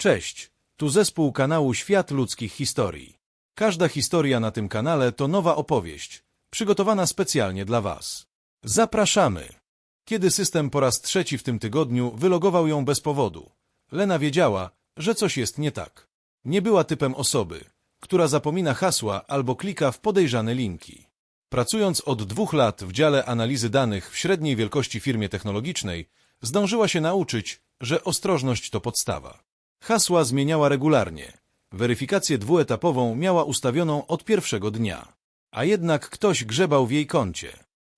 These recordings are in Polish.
Cześć, tu zespół kanału Świat Ludzkich Historii. Każda historia na tym kanale to nowa opowieść, przygotowana specjalnie dla Was. Zapraszamy! Kiedy system po raz trzeci w tym tygodniu wylogował ją bez powodu, Lena wiedziała, że coś jest nie tak. Nie była typem osoby, która zapomina hasła albo klika w podejrzane linki. Pracując od dwóch lat w dziale analizy danych w średniej wielkości firmie technologicznej, zdążyła się nauczyć, że ostrożność to podstawa. Hasła zmieniała regularnie. Weryfikację dwuetapową miała ustawioną od pierwszego dnia. A jednak ktoś grzebał w jej koncie.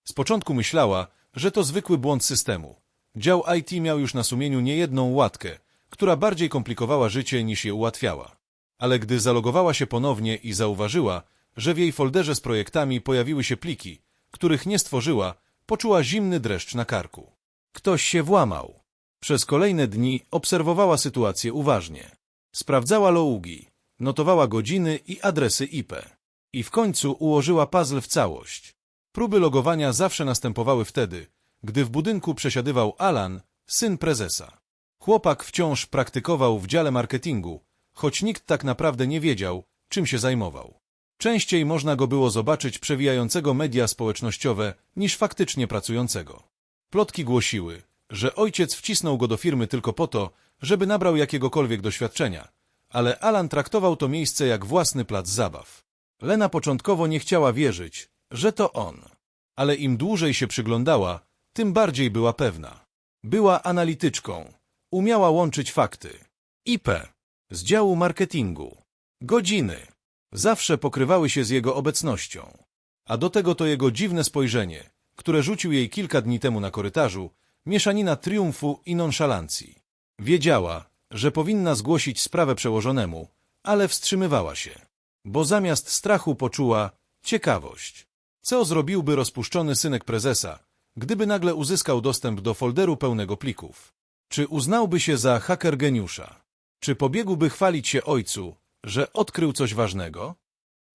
Z początku myślała, że to zwykły błąd systemu. Dział IT miał już na sumieniu niejedną łatkę, która bardziej komplikowała życie niż je ułatwiała. Ale gdy zalogowała się ponownie i zauważyła, że w jej folderze z projektami pojawiły się pliki, których nie stworzyła, poczuła zimny dreszcz na karku. Ktoś się włamał. Przez kolejne dni obserwowała sytuację uważnie. Sprawdzała logi, notowała godziny i adresy IP. I w końcu ułożyła puzzle w całość. Próby logowania zawsze następowały wtedy, gdy w budynku przesiadywał Alan, syn prezesa. Chłopak wciąż praktykował w dziale marketingu, choć nikt tak naprawdę nie wiedział, czym się zajmował. Częściej można go było zobaczyć przewijającego media społecznościowe niż faktycznie pracującego. Plotki głosiły, że ojciec wcisnął go do firmy tylko po to, żeby nabrał jakiegokolwiek doświadczenia, ale Alan traktował to miejsce jak własny plac zabaw. Lena początkowo nie chciała wierzyć, że to on, ale im dłużej się przyglądała, tym bardziej była pewna. Była analityczką, umiała łączyć fakty. IP z działu marketingu. Godziny zawsze pokrywały się z jego obecnością. A do tego to jego dziwne spojrzenie, które rzucił jej kilka dni temu na korytarzu, mieszanina triumfu i nonszalancji. Wiedziała, że powinna zgłosić sprawę przełożonemu, ale wstrzymywała się, bo zamiast strachu poczuła ciekawość. Co zrobiłby rozpuszczony synek prezesa, gdyby nagle uzyskał dostęp do folderu pełnego plików? Czy uznałby się za haker geniusza? Czy pobiegłby chwalić się ojcu, że odkrył coś ważnego?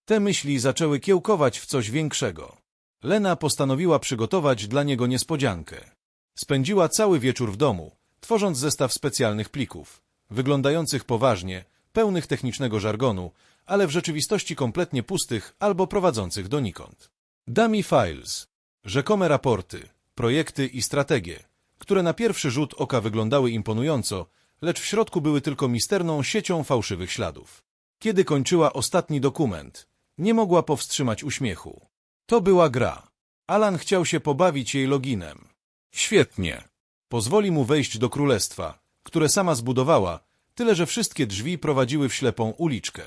Te myśli zaczęły kiełkować w coś większego. Lena postanowiła przygotować dla niego niespodziankę. Spędziła cały wieczór w domu, tworząc zestaw specjalnych plików, wyglądających poważnie, pełnych technicznego żargonu, ale w rzeczywistości kompletnie pustych albo prowadzących donikąd. Dummy Files, rzekome raporty, projekty i strategie, które na pierwszy rzut oka wyglądały imponująco, lecz w środku były tylko misterną siecią fałszywych śladów. Kiedy kończyła ostatni dokument, nie mogła powstrzymać uśmiechu. To była gra. Alan chciał się pobawić jej loginem. Świetnie. Pozwoli mu wejść do królestwa, które sama zbudowała, tyle że wszystkie drzwi prowadziły w ślepą uliczkę.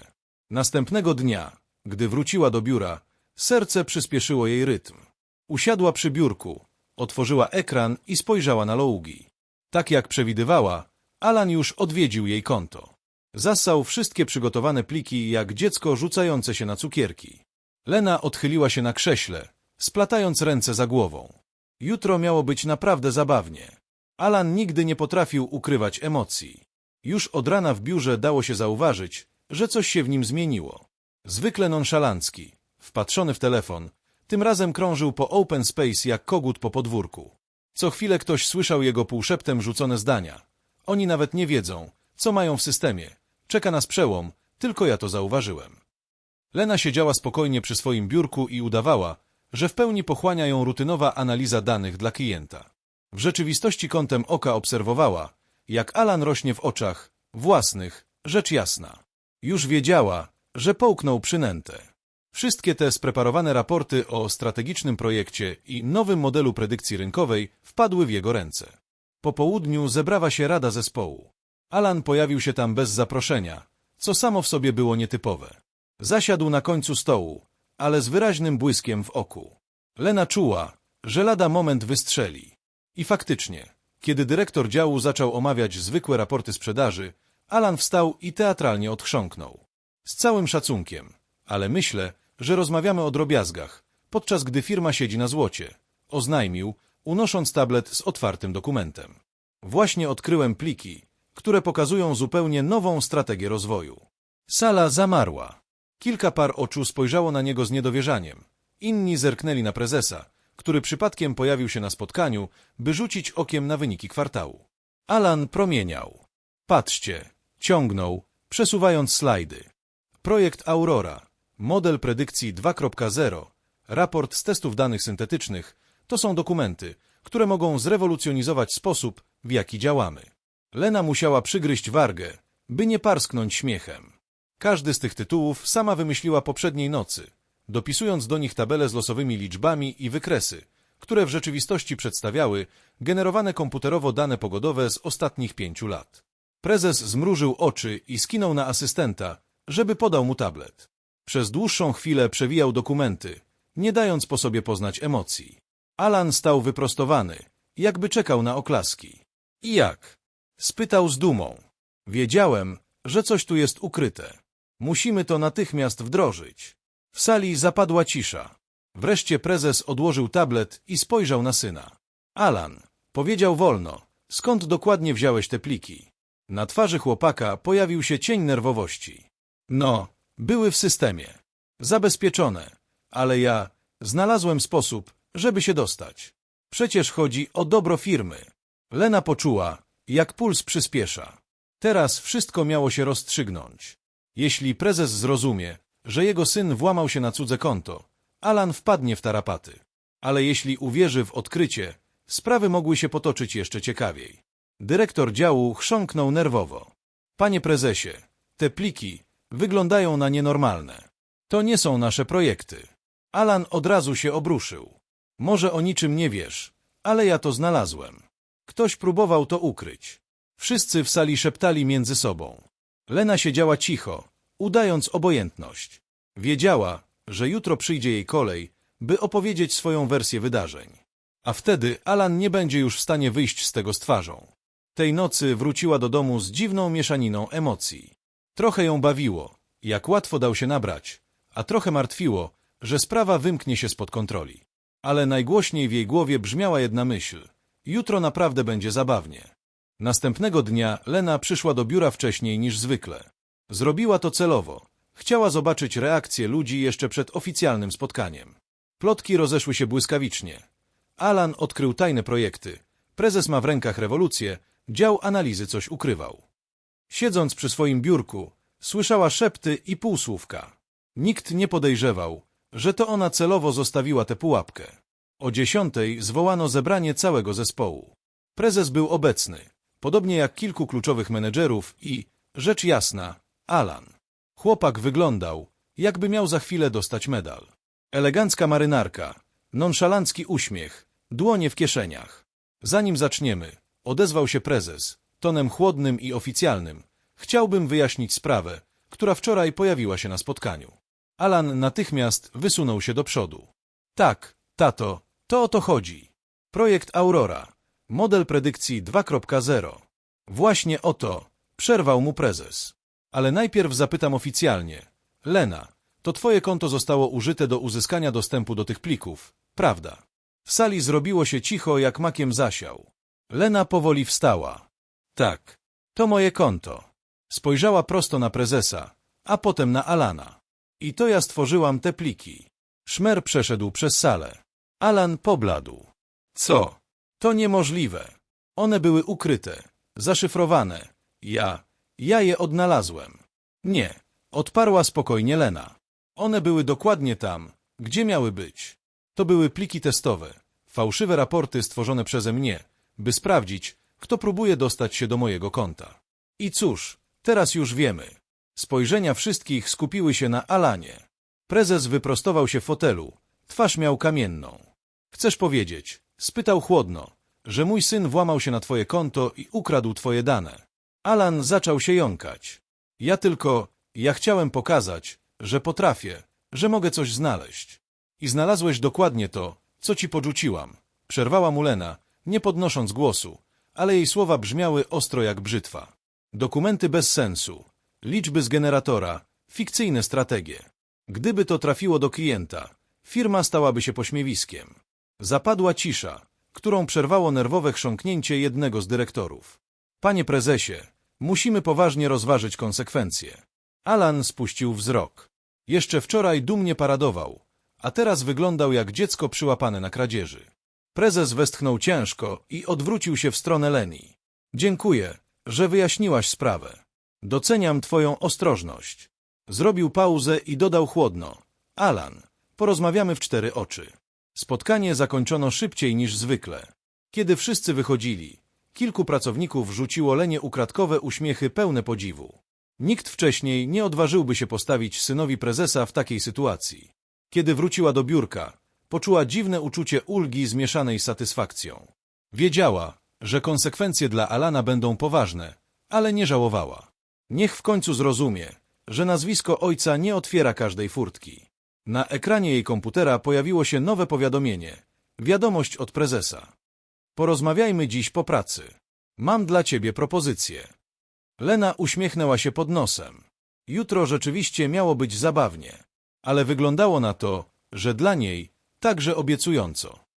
Następnego dnia, gdy wróciła do biura, serce przyspieszyło jej rytm. Usiadła przy biurku, otworzyła ekran i spojrzała na logi. Tak jak przewidywała, Alan już odwiedził jej konto. Zassał wszystkie przygotowane pliki jak dziecko rzucające się na cukierki. Lena odchyliła się na krześle, splatając ręce za głową. Jutro miało być naprawdę zabawnie. Alan nigdy nie potrafił ukrywać emocji. Już od rana w biurze dało się zauważyć, że coś się w nim zmieniło. Zwykle nonszalancki, wpatrzony w telefon, tym razem krążył po open space jak kogut po podwórku. Co chwilę ktoś słyszał jego półszeptem rzucone zdania. Oni nawet nie wiedzą, co mają w systemie. Czeka nas przełom, tylko ja to zauważyłem. Lena siedziała spokojnie przy swoim biurku i udawała, że w pełni pochłania ją rutynowa analiza danych dla klienta. W rzeczywistości kątem oka obserwowała, jak Alan rośnie w oczach, własnych, rzecz jasna. Już wiedziała, że połknął przynętę. Wszystkie te spreparowane raporty o strategicznym projekcie i nowym modelu predykcji rynkowej wpadły w jego ręce. Po południu zebrała się rada zespołu. Alan pojawił się tam bez zaproszenia, co samo w sobie było nietypowe. Zasiadł na końcu stołu, ale z wyraźnym błyskiem w oku. Lena czuła, że lada moment wystrzeli. I faktycznie, kiedy dyrektor działu zaczął omawiać zwykłe raporty sprzedaży, Alan wstał i teatralnie odchrząknął. Z całym szacunkiem, ale myślę, że rozmawiamy o drobiazgach, podczas gdy firma siedzi na złocie, oznajmił, unosząc tablet z otwartym dokumentem. Właśnie odkryłem pliki, które pokazują zupełnie nową strategię rozwoju. Sala zamarła. Kilka par oczu spojrzało na niego z niedowierzaniem. Inni zerknęli na prezesa, który przypadkiem pojawił się na spotkaniu, by rzucić okiem na wyniki kwartału. Alan promieniał. Patrzcie, Ciągnął, przesuwając slajdy. Projekt Aurora, model predykcji 2.0, raport z testów danych syntetycznych to są dokumenty, które mogą zrewolucjonizować sposób, w jaki działamy. Lena musiała przygryźć wargę, by nie parsknąć śmiechem. Każdy z tych tytułów sama wymyśliła poprzedniej nocy, dopisując do nich tabele z losowymi liczbami i wykresy, które w rzeczywistości przedstawiały generowane komputerowo dane pogodowe z ostatnich pięciu lat. Prezes zmrużył oczy i skinął na asystenta, żeby podał mu tablet. Przez dłuższą chwilę przewijał dokumenty, nie dając po sobie poznać emocji. Alan stał wyprostowany, jakby czekał na oklaski. I jak? Spytał z dumą. Wiedziałem, że coś tu jest ukryte. Musimy to natychmiast wdrożyć. W sali zapadła cisza. Wreszcie prezes odłożył tablet i spojrzał na syna. Alan, powiedział wolno, skąd dokładnie wziąłeś te pliki? Na twarzy chłopaka pojawił się cień nerwowości. No, były w systemie. Zabezpieczone. Ale ja znalazłem sposób, żeby się dostać. Przecież chodzi o dobro firmy. Lena poczuła, jak puls przyspiesza. Teraz wszystko miało się rozstrzygnąć. Jeśli prezes zrozumie, że jego syn włamał się na cudze konto, Alan wpadnie w tarapaty. Ale jeśli uwierzy w odkrycie, sprawy mogły się potoczyć jeszcze ciekawiej. Dyrektor działu chrząknął nerwowo. Panie prezesie, te pliki wyglądają na nienormalne. To nie są nasze projekty. Alan od razu się obruszył. Może o niczym nie wiesz, ale ja to znalazłem. Ktoś próbował to ukryć. Wszyscy w sali szeptali między sobą. Lena siedziała cicho, udając obojętność. Wiedziała, że jutro przyjdzie jej kolej, by opowiedzieć swoją wersję wydarzeń. A wtedy Alan nie będzie już w stanie wyjść z tego z twarzą. Tej nocy wróciła do domu z dziwną mieszaniną emocji. Trochę ją bawiło, jak łatwo dał się nabrać, a trochę martwiło, że sprawa wymknie się spod kontroli. Ale najgłośniej w jej głowie brzmiała jedna myśl. Jutro naprawdę będzie zabawnie. Następnego dnia Lena przyszła do biura wcześniej niż zwykle. Zrobiła to celowo. Chciała zobaczyć reakcję ludzi jeszcze przed oficjalnym spotkaniem. Plotki rozeszły się błyskawicznie. Alan odkrył tajne projekty. Prezes ma w rękach rewolucję. Dział analizy coś ukrywał. Siedząc przy swoim biurku, słyszała szepty i półsłówka. Nikt nie podejrzewał, że to ona celowo zostawiła tę pułapkę. O dziesiątej zwołano zebranie całego zespołu. Prezes był obecny, podobnie jak kilku kluczowych menedżerów i, rzecz jasna, Alan. Chłopak wyglądał, jakby miał za chwilę dostać medal. Elegancka marynarka, nonszalancki uśmiech, dłonie w kieszeniach. Zanim zaczniemy, odezwał się prezes, tonem chłodnym i oficjalnym. Chciałbym wyjaśnić sprawę, która wczoraj pojawiła się na spotkaniu. Alan natychmiast wysunął się do przodu. Tak, tato, to o to chodzi. Projekt Aurora, model predykcji 2.0. Właśnie o to, przerwał mu prezes. Ale najpierw zapytam oficjalnie. Lena, to twoje konto zostało użyte do uzyskania dostępu do tych plików, prawda? W sali zrobiło się cicho, jak makiem zasiał. Lena powoli wstała. Tak, to moje konto. Spojrzała prosto na prezesa, a potem na Alana. I to ja stworzyłam te pliki. Szmer przeszedł przez salę. Alan pobladł. Co? To niemożliwe. One były ukryte, zaszyfrowane. Ja, ja je odnalazłem. Nie, odparła spokojnie Lena. One były dokładnie tam, gdzie miały być. To były pliki testowe, fałszywe raporty stworzone przeze mnie, by sprawdzić, kto próbuje dostać się do mojego konta. I cóż, teraz już wiemy. Spojrzenia wszystkich skupiły się na Alanie. Prezes wyprostował się w fotelu. Twarz miał kamienną. Chcesz powiedzieć, spytał chłodno, że mój syn włamał się na twoje konto i ukradł twoje dane. Alan zaczął się jąkać. Ja tylko, ja chciałem pokazać, że potrafię, że mogę coś znaleźć. I znalazłeś dokładnie to, co ci podrzuciłam. Przerwała mu Lena, nie podnosząc głosu, ale jej słowa brzmiały ostro jak brzytwa. Dokumenty bez sensu, liczby z generatora, fikcyjne strategie. Gdyby to trafiło do klienta, firma stałaby się pośmiewiskiem. Zapadła cisza, którą przerwało nerwowe chrząknięcie jednego z dyrektorów. Panie prezesie, musimy poważnie rozważyć konsekwencje. Alan spuścił wzrok. Jeszcze wczoraj dumnie paradował, a teraz wyglądał jak dziecko przyłapane na kradzieży. Prezes westchnął ciężko i odwrócił się w stronę Leni. Dziękuję, że wyjaśniłaś sprawę. Doceniam twoją ostrożność. Zrobił pauzę i dodał chłodno. Alan, porozmawiamy w cztery oczy. Spotkanie zakończono szybciej niż zwykle. Kiedy wszyscy wychodzili, kilku pracowników rzuciło Lenie ukradkowe uśmiechy pełne podziwu. Nikt wcześniej nie odważyłby się postawić synowi prezesa w takiej sytuacji. Kiedy wróciła do biurka, poczuła dziwne uczucie ulgi zmieszanej z satysfakcją. Wiedziała, że konsekwencje dla Alana będą poważne, ale nie żałowała. Niech w końcu zrozumie, że nazwisko ojca nie otwiera każdej furtki. Na ekranie jej komputera pojawiło się nowe powiadomienie. Wiadomość od prezesa. Porozmawiajmy dziś po pracy. Mam dla ciebie propozycję. Lena uśmiechnęła się pod nosem. Jutro rzeczywiście miało być zabawnie, ale wyglądało na to, że dla niej także obiecująco.